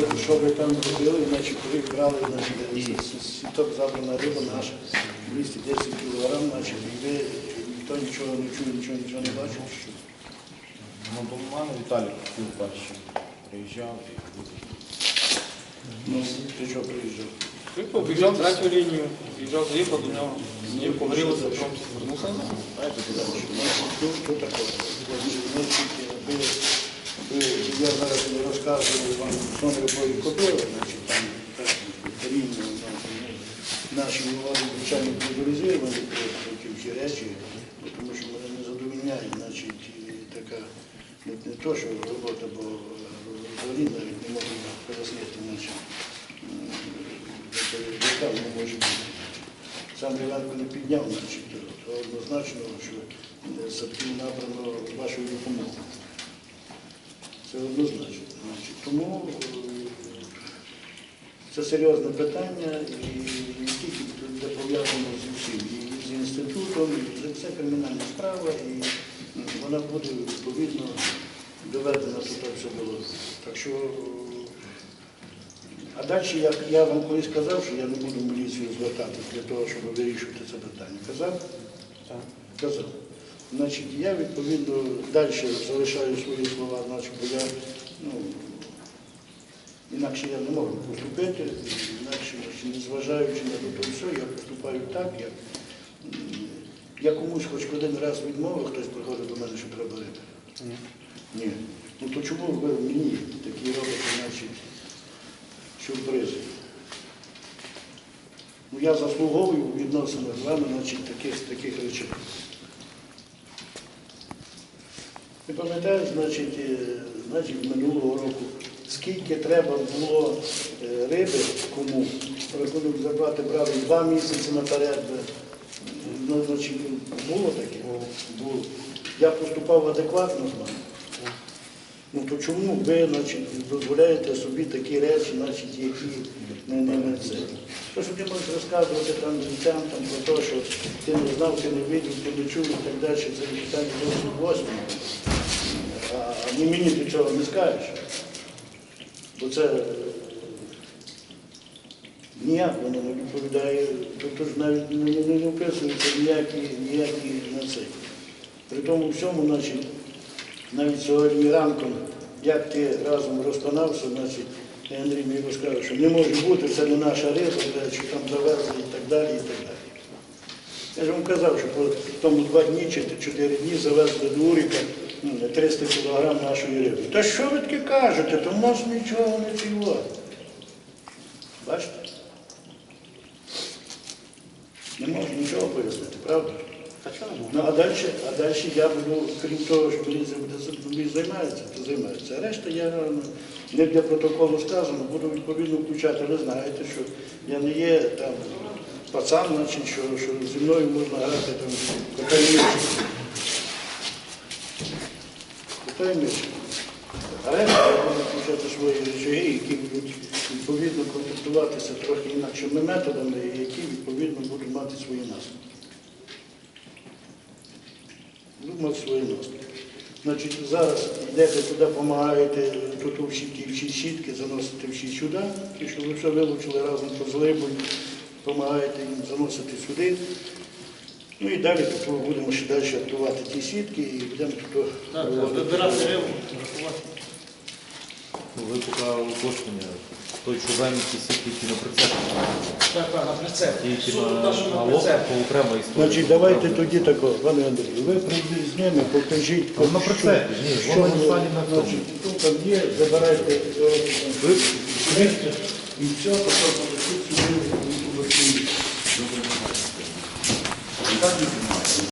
що, що ви там робили, значить, коли брали значить, з- з сіток забрана риба наша 210 кг, значить, і ніхто нічого не чує, нічого, нічого не бачив. Що? Ну, до мене Віталій хотів перший. Приїжджав і Ну, ти що приїжджав? Приїхав, обіжав третю лінію, приїжджав, заїхав до нього, мені погорілося, потім звернувся. Знаєте, куди що? Значить, тут, тут такого. Значить, ви, ви, я зараз не розказую вам сон рибої кобили, значить, так, ну, наші влади, звичайно, популяризуємо ті всі речі, тому що мене не задовільняє, значить, така, не, то, що робота, бо е, взагалі навіть не можу пояснити, значить, яка вона може бути. Сам Іванко не підняв, значить, то, однозначно, що е, садків набрано вашою допомогою. Це однозначно. Значить, тому це серйозне питання, і не тільки де пов'язано з усім, і з інститутом, і це, це кримінальна справа, і вона буде відповідно доведена тут все було. Так що, а далі, як я вам колись казав, що я не буду міліцію звертатися для того, щоб вирішувати це питання. Казав? Так. Казав. Значить, я відповідно далі залишаю свої слова, значить, бо я, ну, інакше я не можу поступити, інакше, незважаючи на те все, я поступаю так, як я комусь хоч один раз відмовив, хтось приходить до мене, що треба. Ні. Ні. Ну то чому ви мені такі робите, значить, сюрпризи? Ну я заслуговую в відносинах з вами, значить, таких, таких речей. Ви пам'ятаєте, значить, е, значить, минулого року, скільки треба було е, риби кому, рахунок зарплати брали два місяці наперед. Ну, значить, було таке? Було. Я поступав адекватно з вами. Ну то чому ви значить, дозволяєте собі такі речі, значить, які не, не, не це? То, що ти можеш розказувати там дітям там, про те, що ти не знав, ти не видів, ти не чув і так далі, це питання досить восьмого. А, а ні мені ти цього не скажеш. Бо це е, ніяк воно не відповідає, тобто ж навіть не, не, вписується ніякі, ніякі на це. При тому всьому, значить, навіть сьогодні ранком, як ти разом розпанався, значить, Андрій мені розказав, що не може бути, це не наша риба, що там завезли і так далі, і так далі. Я ж вам казав, що по тому два дні чи чотири дні завезли до Уріка 300 кілограм нашої риби. Та що ви таке кажете? То в нас нічого не ціло. Бачите? Не можу нічого пояснити, правда? Ну, а далі, а далі я буду, крім того, що буде займається, то займається. А решта я ну, не для протоколу сказано, буду відповідно включати. Ви знаєте, що я не є там пацан, значить, що, що зі мною можна грати там і і. А решта я включати свої речаги, які будуть відповідно контактуватися трохи інакшими методами, і які відповідно будуть мати свої наслідки. думав свої наслідки. Значить, зараз йдете туди, допомагаєте тут всі ті всі сітки, заносите всі сюди, що ви все вилучили разом по злибою, допомагаєте їм заносити сюди. Ну і далі тут ми будемо ще далі актувати ті сітки і будемо тут виводити. Вибирати рибу, рахувати. Ну, ви поки уточнення. Той, що зайняті сітки на прицеп. Так, так, на прицеп. Тільки Суд на, туди, що на на лоб, прицеп. окрема історія. Значить, давайте тоді такого, пане Андрію, ви прийдіть з ними, покажіть. Ну, на прицепі, ні, що воно не стане на тому. значить, Тут там є, забирайте е, Ви і все, потім полетить сюди, туди. Так,